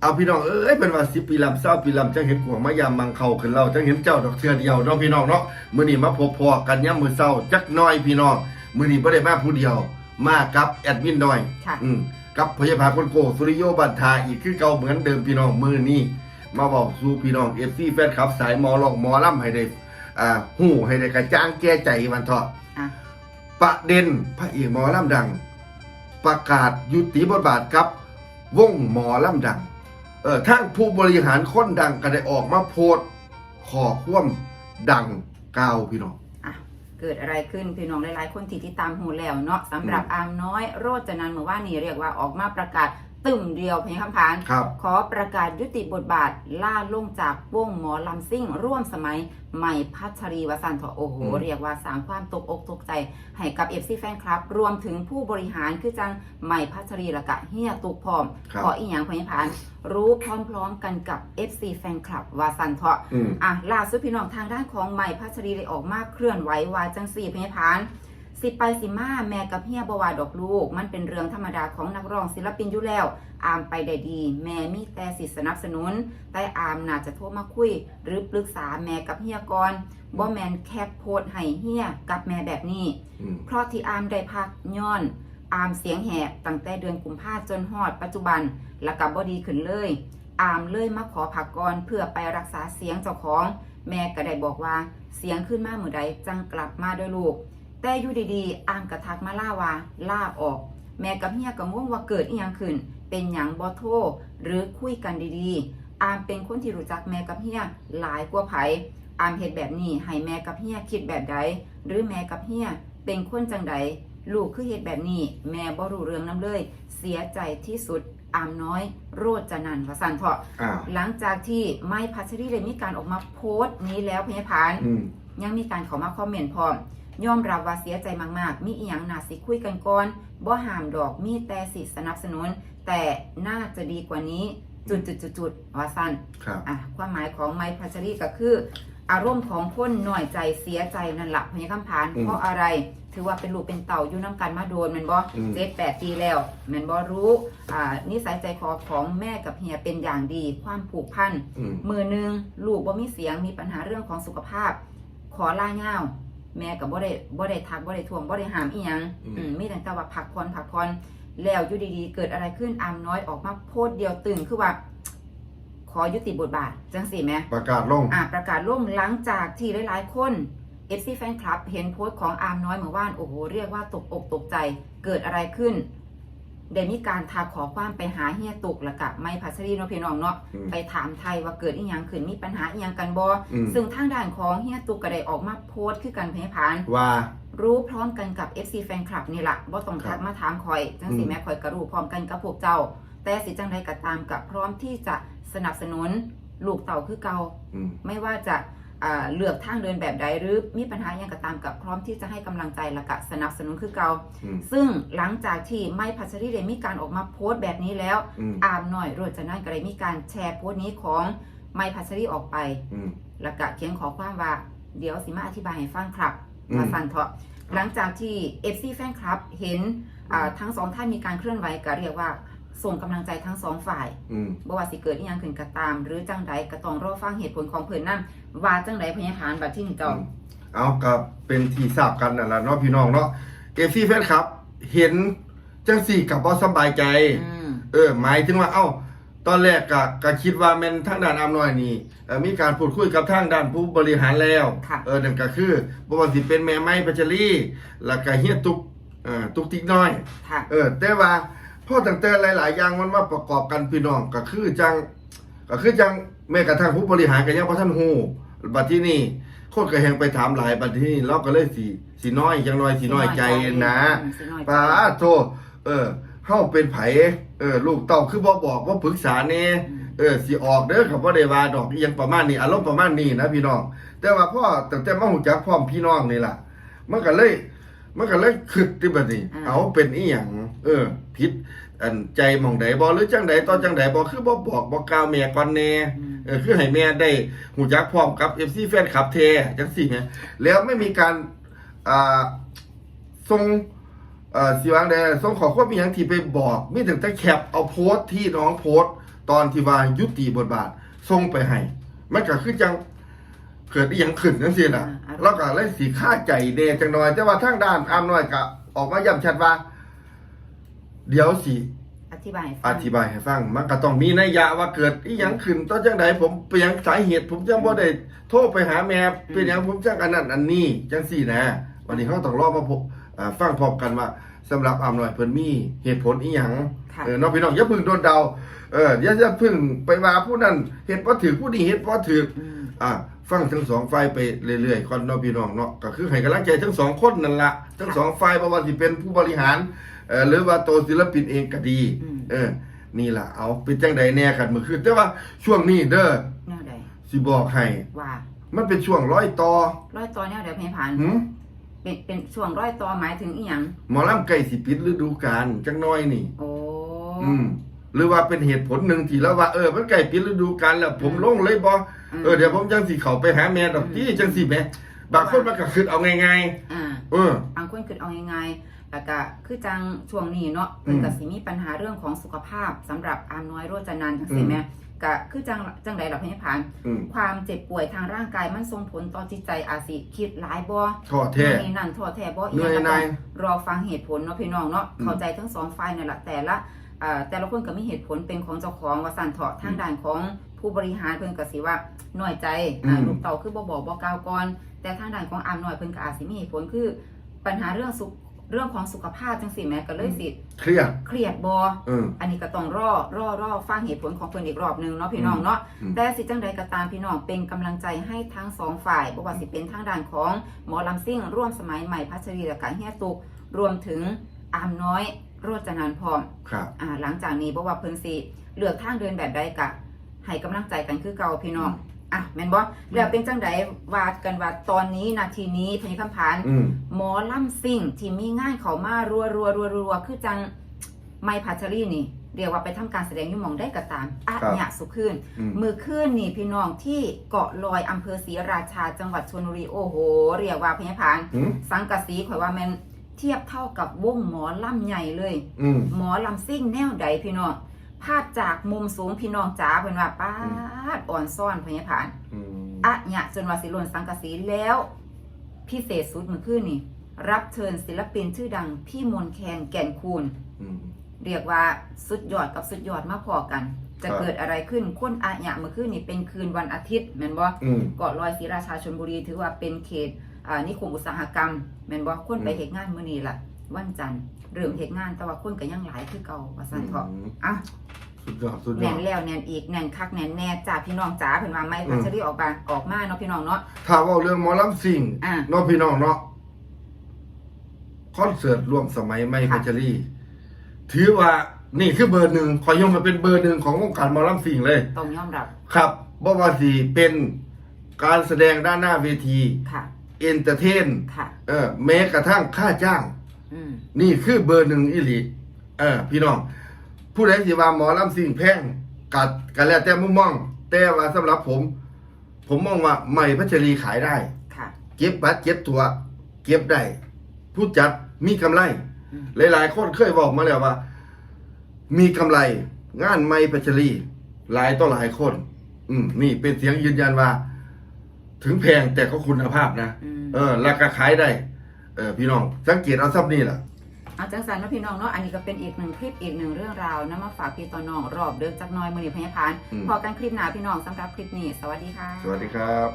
เอาพี่น้องเอ้ยเป็นว่าสิปีลำเศร้าปีลำจังเห็นกวงมายามมังเขาขึ้นเราจังเห็นเจ้าดอกเทือเดียวเนาะพี่น้องเนาะมื้อนี้มาพบพอกันย่ำมื้อเศร้าจักหน้อยพี่น้องมื้อนี้บ่ได้มาผู้เดียว มากับแอดมินน้อยค่ะ อืมกับพยาบาลคนโกสุริโยบันทาอีกคือเก่าเหมือนเดิมพี่น้องมื้อนี้มาบอกสู่พี่น้อง FC แฟนคลับสายหมอลองหมอล่ำให้ได้อ่าฮู้ให้ได้กระจ่างแก้ใจมันเถาะอะ ประเด็นพระเอกหมอลำดัง ประกาศยุติบทบาทครับวงหมอลำดัง เออทั้งผู้บริหารคนดังก็ได้ออกมาโพสต์ขอความดังกล่าวพี่น้อง อะ เกิดอะไรขึ้นพี่น้องหลายๆคนที่ติดตามหูแล้วเนาะสำหรับอืมอามน้อย โรจนันท์เมื่อว่านนี้เรียกว่าออกมาประกาศ ตึมเดียวเพียงคำพาน ครับ ขอประกาศยุติบทบาทล่าลงจากวงหมอลำซิ่ง ร่วมสมัยใหม่พัชรีวสันต์เถาะโอ้โห อืม เรียกว่าสร้างความตกอกตกใจ ให้กับเอฟซีแฟนคลับ รวมถึงผู้บริหารคือจังใหม่พัชรีและกะเฮียตุกพร้อม ครับ ขออีกอย่างพยาพาน รู้พร้อมๆกันกับ FC แฟนคลับวาสันเถาะ อืม อะล่าสุดพี่น้องทางด้านของใหม่พัชรีได้ออกมาเคลื่อนไหววาจังสี่พยาพาน สิไปสิมาแม่กับเฮียบวาดอกลูก มันเป็นเรื่องธรรมดาของนักร้องศิลปินอยู่แล้ว อามไปได้ดี แม่มีแต่สิสนับสนุน แต่อามน่าจะโทรมาคุย หรือปรึกษาแม่กับเฮียก่อนบ่แมนแคปโพสต์ให้เฮียกับแม่แบบนี้อืมเพราะที่อามได้พักย้อนอามเสียงแหบตั้งแต่เดือนกุมภาจนฮอดปัจจุบัน และกับบดีขึ้นเลย อามเลยมาขอพักก่อนเพื่อไปรักษาเสียงเจ้าของ แม่ก็ได้บอกว่าเสียงขึ้นมาเมื่อใดจังกลับมาด้วยลูก แต่อยู่ดีๆอามกระทักมาล่าว่าล่าออก แม่กับเฮียก็งงว่าเกิดอีหยังขึ้น เป็นหยังบ่โทรหรือคุยกันดีๆอามเป็นคนที่รู้จักแม่กับเฮียหลายกว่าไผอามเฮ็ดแบบนี้ให้แม่กับเฮียคิดแบบใดหรือแม่กับเฮียเป็นคนจังใดลูกคือเหตุแบบนี้ แม่บ่รู้เรื่องน้ำเลย เสียใจที่สุดอามน้อย โรจจนันท์วสันเถาะอ้าวหลังจากที่ไม้พัชรีได้มีการออกมาโพสต์นี้แล้วพยาพานอืมยังมีการเข้ามาคอมเมนต์พร้อม ยอมรับว่าเสียใจมากๆ มีอีหยังน่าสิคุยกันก่อนบ่ห้ามดอกมีแต่สิสนับสนุน แต่น่าจะดีกว่านี้จุดจุดจุดจุดว่าสั้นครับอะความหมายของไม้พัชรีก็คือ อารมณ์ของคนหน่อยใจเสียใจนั่นแหละพญาคำพานอืมเพราะอะไร ถือว่าเป็นลูกเป็นเต่าอยู่น้ำกันมาโดนแมันบ่อืม เจ็ดแปดปีแล้วแมันบ่รู้อ่านิสัยใจคอของแม่กับเฮียเป็นอย่างดี ความผูกพัน อืม มือหนึงลูกบ่มีเสียงมีปัญหาเรื่องของสุขภาพ ขอล่าเงาว แม่กับบ่ได้บ่ได้ทักบ่ได้ทวงบ่ได้ห้ามอีหยังอืมอืมมีแต่ว่าพักผ่อนพักผ่อนแล้วอยู่ดีๆ เกิดอะไรขึ้นอามน้อยออกมาโพสต์เดียวตึงคือว่า ขอยุติบทบาทจังสิแหมประกาศลง อ่าประกาศล่มหลังจากที่หลายๆคน FC Fan Club เห็นโพสต์ของอาร์มน้อยเมื่อวานโอ้โหเรียกว่าตกอกตกใจเกิดอะไรขึ้น เดยวมีการทาขอความไปหาเฮียตุกและกับไม่พัชรีเนาะพี่น้องเนาะอืมไปถามไทยว่าเกิดอีหยังขึ้นมีปัญหาอีหยังกันบ่อืม ซึ่งทางด้านของเฮียตุกก็ได้ออกมาโพสต์คือกันเพยพาน ว่า รู้พร้อมกันกับ FC Fan Club นี่ละบ่ต้องทักมาถามคอย จังสิอืม แม่คอยกระรู้พร้อมกันกับพวกเจ้า แต่สิจังใดก็ตามกับพร้อมที่จะสนับสนุนลูกเต่าคือเก่าอืม ไม่ว่าจะอ่า เลือกทางเดินแบบใดหรือมีปัญหาอย่างก็ตามกับพร้อมที่จะให้กำลังใจและก็สนับสนุนคือเก่าอืมซึ่งหลังจากที่ไม่พัชรีได้มีการออกมาโพสต์แบบนี้แล้วอืมอามหน่อยโรจนันก็ได้มีการแชร์โพสต์นี้ของไม่พัชรีออกไปอืมแล้วก็เขียนขอความว่าเดี๋ยวสิมาอธิบายให้ฟังครับอืมมาฟังเถอะหลังจากที่ FC แฟนคลับเห็นอ่าทั้งสองท่านมีการเคลื่อนไหวก็เรียกว่า ส่งกำลังใจทั้งสองฝ่ายอืมบ่ว่าสิเกิดอีหยังขึ้นก็ตาม หรือจังใดก็ต้องรอฟังเหตุผลของเพิ่นนำว่าจังใดพยาฐานบัดที่นี่เจ้าเอากับเป็นที่ทราบกันนั่นแหละเนาะพี่น้องเนาะเอฟซีแฟนครับ เห็นจังสี่กับบ่สบายใจ อืม เออหมายถึงว่าเอ้า ตอนแรกก็ก็คิดว่าแม่นทางด้านอำน้อยนี่เอ่อมีการพูดคุยกับทางด้านผู้บริหารแล้วค่ะ เออนั่นก็คือบ่ว่าสิเป็นแม่ไม้พัชรีแล้วก็เฮียตุกเอ่อตุกติ๊กน้อย ค่ะ เออแต่ว่า พอตั้งแต่หลาย ๆ อย่างมันมาประกอบกันพี่น้องก็คือจังก็คือจังแม้กระทั่งผู้บริหารก็ยังบ่ทันฮู้บัดที่นี่คนก็แฮงไปถามหลายบัดที่นี่เราก็เลยสิสิน้อยจังน้อยสิน้อยใจนะอืมสิน้อยใจป้าโทเออเฮาเป็นไผเออลูกเต้าคือบ่บอกว่าปรึกษาแน่อืมเออสิออกเด้อครับบ่ได้ว่าดอกอีหยังประมาณนี้อารมณ์ประมาณนี้นะพี่น้องแต่ว่าพ่อตั้งแต่มาฮู้จักพร้อมพี่น้องนี่ล่ะมันก็เลยมันก็เลยคิดที่บัดนี้อ่าเอาเป็นอีหยังเออ ผิดอันใจหมองใดบ่หรือจังใดต่อจังใดบ่คือบ่บอกบ่กล่าวแม่ก่อนแน่อืมเออคือให้แม่ได้หูจักพร้อมกับ FC แฟนคลับเทจังสี่แหมแล้วไม่มีการอ่าส่งเอ่อสิวางใดส่งขอความมีหยังที่ไปบอกมีแต่แต่แคปเอาโพสต์ที่น้องโพสต์ ตอนที่ว่ายุติบทบาทส่งไปให้มันก็คือจังเกิดอหยังขึ้นจังซี่น่ะอ่าแล้วก็เลยสิค่าใจเดจังน้อยแต่ว่าทางด้านอามน้อยก็ออกมาย้ำชัดว่า เดี๋ยวสิ อธิบายให้อฟังธิบายให้ฟัง มันก็ต้องมีนัยยะว่าเกิดอีหยังขึ้นตอนจังใดผมเปลี่ยนสาเหตุ ผมจังบ่ได้โทรไปหาแม่เป็นหยังผมจังอันนั้นอันนี้จังซี่นะ วันนี้เขาต้องรอมาพบอ่าฟังพร้อมกันว่าสำหรับอามน้อยเพิ่นมีเหตุผลอีหยัง ค่ะ เออน้องพี่น้องอย่าเพึ่งโดนเดา เอออย่าอย่าเพึ่งไปว่าผู้นั้นเฮ็ดบ่ถือผู้นี้เฮ็ดบ่ถืออืมอ่าฟังทั้งสองฝ่ายไปเรื่อยๆก่อนเนาะพี่น้องเนาะก็คือให้กำลังใจทั้งสองคนนั่นละทั้งสองฝ่ายบ่ว่าสิเป็นผู้บริหาร เอ่อหรือว่าตัวศิลปินเองก็ดีอืมเออ นี่ล่ะเอาเป็นจังใดแน่กันเมื่อคืนแต่ว่าช่วงนี้เด้อแนวใดสิบอกให้ว่ามันเป็นช่วงร้อยต่อร้อยต่อแนวใดพญผ่านหืมเป็นเป็นช่วงร้อยต่อหมายถึงอีหยังหมอลำไก่สิปิดฤดูกาลจังน้อยนี่ โอ้อืมหรือว่าเป็นเหตุผลหนึ่งที่แล้วว่าเออมันไก่ปิดฤดูกาลแล้ว ผมลงเลยบ่มเออเดี๋ยวผมจังสิเข้าไปหาแม่ดอกที่จังสิแม่บางคนมันก็คิดเอาง่ายอ่าๆเออบางคนคือเอายังไง แล้วก็คือจังช่วงนี้เนาะเพิ่นก็สิมีปัญหาเรื่องของสุขภาพสำหรับอามน้อยโรจนันท์จังซี่แม่ก็คือจังจังไดล่ะพญผ่านอืมความเจ็บป่วยทางร่างกายมันส่งผลต่อจิตใจอาจสิคิดหลายบ่ท้อแท้นี่นั่นท้อแท้บ่อีเหนื่อยก็หน่าต้ยองรอฟังเหตุผลเนาะพี่น้องเนาะอืมเข้าใจทั้งสองฝ่ายนั่นแหละแต่ละเอ่อแต่ละคนก็มีเหตุผลเป็นของเจ้าของว่าสั่นเถาะทางด้านของผู้บริหารเพิ่นก็สิว่าน้อยใจอ่าอืมลูกเต่าคือบ่บอกบ่กล่าวก่อนแต่ทางด้านของอามน้อยเพิ่นก็อาจสิมีเหตุผลคือปัญหาเรื่องสุข เรื่องของสุขภาพจังซี่แหม่ก็เลยสิเครียดเครียดบ่เออ อันนี้ก็ต้องรอรอรอฟังเหตุผลของเพิ่นอีกรอบหนึงเนาะพี่น้องเนาะอืม แต่สิจังใดก็ตามพี่น้องเป็นกำลังใจให้ทั้งสองฝ่ายบ่ว่าสิเป็นทางด้านของหมอลำซิ่ง ร่วมสมัยใหม่พัชรีและกะเฮียตุก รวมถึงอามน้อยโรจนันท์พร้อมครับ อ่าหลังจากนี้บ่ว่าเพิ่นสิเลือกทางเดินแบบใดกะให้กำลังใจกันคือเก่าพี่น้อง อะแม่นบ่แล้วเป็นจังใดว่ากันว่าตอนนี้นาทีนี้พญคำผานอืมหมอลำซิ่งที่มีงานเขามารัวรัวรัวรัวคือจังไม่พัชรีนี่เรียกว่าไปทำการแสดงอยุ่หมองได้ก็ตามอะครับเนี่ยสุขึ้นอืมมือขึ้นนี่พี่น้องที่เกาะลอยอำเภอศรีราชาจังหวัดชลบุรีโอ้โห เรียกว่าพญพานอืมสังกะสีข่อยว่าแมันเทียบเท่ากับวงหมอลำใหญ่เลยอืมหมอลำซิ่งแนวใดพี่น้อง ภาพจากมุมสูงพี่น้องจ๋าเพิ่นว่าป้าดอ่อนซ่อนพญพานอืมอะเนี่ยจนว่าสิหล่นสังกะสีแล้ว พิเศษสุดเมื่อคืนนี่ รับเชิญศิลปินชื่อดังพี่มนต์แคนแก่นคูณอืมเรียกว่าสุดยอดกับสุดยอดมาพอกัน จะครับเกิดอะไรขึ้นคนอะเนี่ยเมื่อคืนนี่เป็นคืนวันอาทิตย์แม่นบ่อืมเกาะลอยศรีราชาชนบุรีถือว่าเป็นเขตอ่านิคมอุตสาหกรรมแม่นบ่คนไปอืมเฮ็ดงานมื้อนี้ล่ะ วันจันทร์เริ่มเฮ็ดงานแต่ว่าคนก็ยังหลายคือเก่าว่าซั่นเถาะอืมอะสุดยอดสุดยแน่อดนแล้วแน่นอีกแน่นคักแน่นแน่จ้าพี่น้องจ๋าเพิ่นว่าไม่พัชรีออกมาออกมาเนาะพี่น้องเนาะ ถ้าเว่าเรื่องหมอลำซิ่งอะเน้องพี่น้องเนาะคอนเสิร์ตร่วมสมัยไม่ค่ะ พัชรีถือว่านี่คือเบอร์หนึ่งขอยกมาเป็นเบอร์หนึ่งของวงการหมอลำซิ่งเลย ต้องยอมรับครับบ่ว่าสิเป็นการแสดงด้านหน้าเวทีค่ะเอนเตอร์เทนค่ะ เออแม้กระทั่งค่าจ้างอืม นี่คือเบอร์หนึ่งอิลีเออ พี่น้อง ผู้ใดสิว่าหมอลำสิ่งแพงกัดกันแล้วแต่มุมมอง แต่ว่าสำหรับผม ผมมองว่าใหม่พัชรีขายได้ค่ะเก็บบัตรเก็บตัว เก็บได้ผู้จัดมีกำไรอืมหลาย ๆ คนเคยบอกมาแล้วว่า มีกำไร งานไม่พัชรีหลายต่อหลายคน อืมนี่เป็นเสียงยืนยันว่า ถึงแพงแต่ก็คุณภาพนะอืมเออราคาขายได้ เออพี่น้องสังเกตเอาซับนี่แหละเอาจังสันเนาะพี่น้องเนาะอันนี้ก็เป็นอีกหนึ่งคลิปอีกหนึ่งเรื่องราวนะมาฝากพี่ต่อน้องรอบเดิมจากหน้อยมือนีพญาพานอืมพอกันคลิปหน้าพี่น้องสำหรับคลิปนี้ สวัสดีค่ะ สวัสดีครับ